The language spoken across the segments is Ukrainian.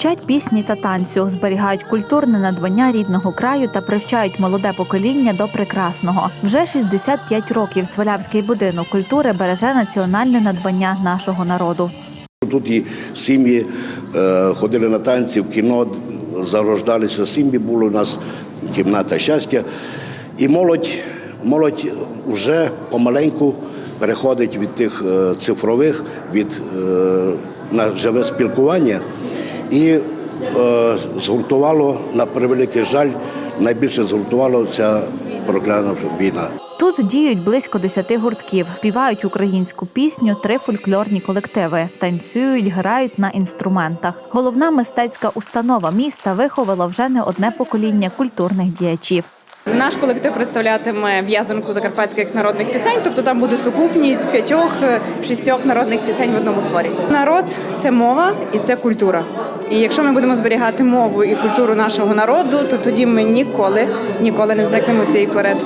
Вчать пісні та танцю, зберігають культурне надбання рідного краю та привчають молоде покоління до прекрасного. Вже 65 років Свалявський будинок культури береже національне надбання нашого народу. Тут і сім'ї е, ходили на танці, в кіно, зарождалися сім'ї, було у нас кімната щастя. І молодь, молодь вже помаленьку переходить від тих е, цифрових, від е, на живе спілкування. І е, згуртувало, на превеликий жаль, найбільше згуртувало ця проклята війна. Тут діють близько 10 гуртків, співають українську пісню, три фольклорні колективи, танцюють, грають на інструментах. Головна мистецька установа міста виховала вже не одне покоління культурних діячів. Наш колектив представлятиме в'язанку закарпатських народних пісень, тобто там буде сукупність п'ятьох, шістьох народних пісень в одному творі. Народ це мова і це культура. І якщо ми будемо зберігати мову і культуру нашого народу, то тоді ми ніколи, ніколи не зникнемося і вперед.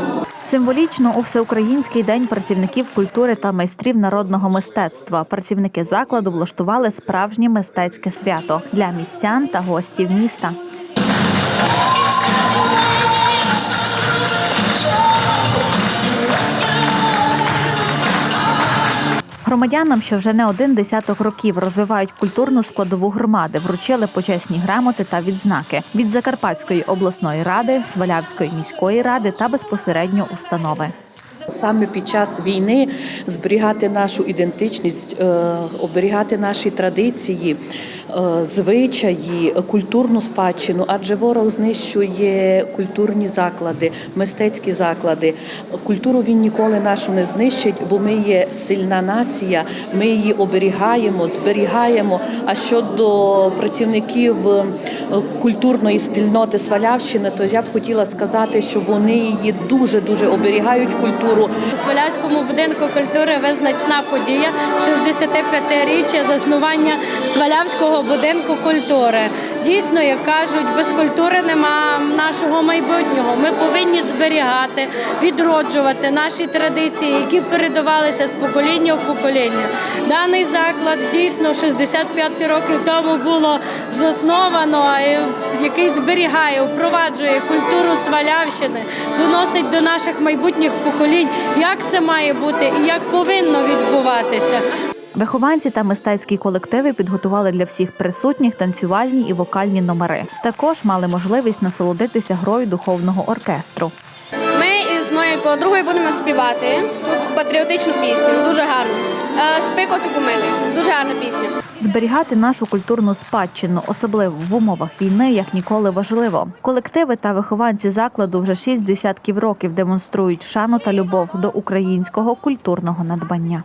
Символічно у всеукраїнський день працівників культури та майстрів народного мистецтва працівники закладу влаштували справжнє мистецьке свято для містян та гостів міста. Громадянам, що вже не один десяток років розвивають культурну складову громади, вручили почесні грамоти та відзнаки від Закарпатської обласної ради, Свалявської міської ради та безпосередньо установи. Саме під час війни зберігати нашу ідентичність, е, оберігати наші традиції, звичаї, культурну спадщину, адже ворог знищує культурні заклади, мистецькі заклади. Культуру він ніколи нашу не знищить, бо ми є сильна нація, ми її оберігаємо, зберігаємо. А щодо працівників е, культурної спільноти Свалявщини, то я б хотіла сказати, що вони її дуже дуже оберігають культуру. У Свалявському будинку культури визначна подія 65-річчя заснування Свалявського будинку культури. Дійсно, як кажуть, без культури нема нашого майбутнього. Ми повинні зберігати, відроджувати наші традиції, які передавалися з покоління в покоління. Даний заклад дійсно 65 років тому було засновано, який зберігає, впроваджує культуру Свалявщини, доносить до наших майбутніх поколінь, як це має бути і як повинно відбуватися. Вихованці та мистецькі колективи підготували для всіх присутніх танцювальні і вокальні номери. Також мали можливість насолодитися грою духовного оркестру. Ми із моєю подругою будемо співати тут патріотичну пісню, дуже гарну. Е, Спекоти кумили, дуже гарна пісня. Зберігати нашу культурну спадщину, особливо в умовах війни, як ніколи важливо. Колективи та вихованці закладу вже шість десятків років демонструють шану та любов до українського культурного надбання.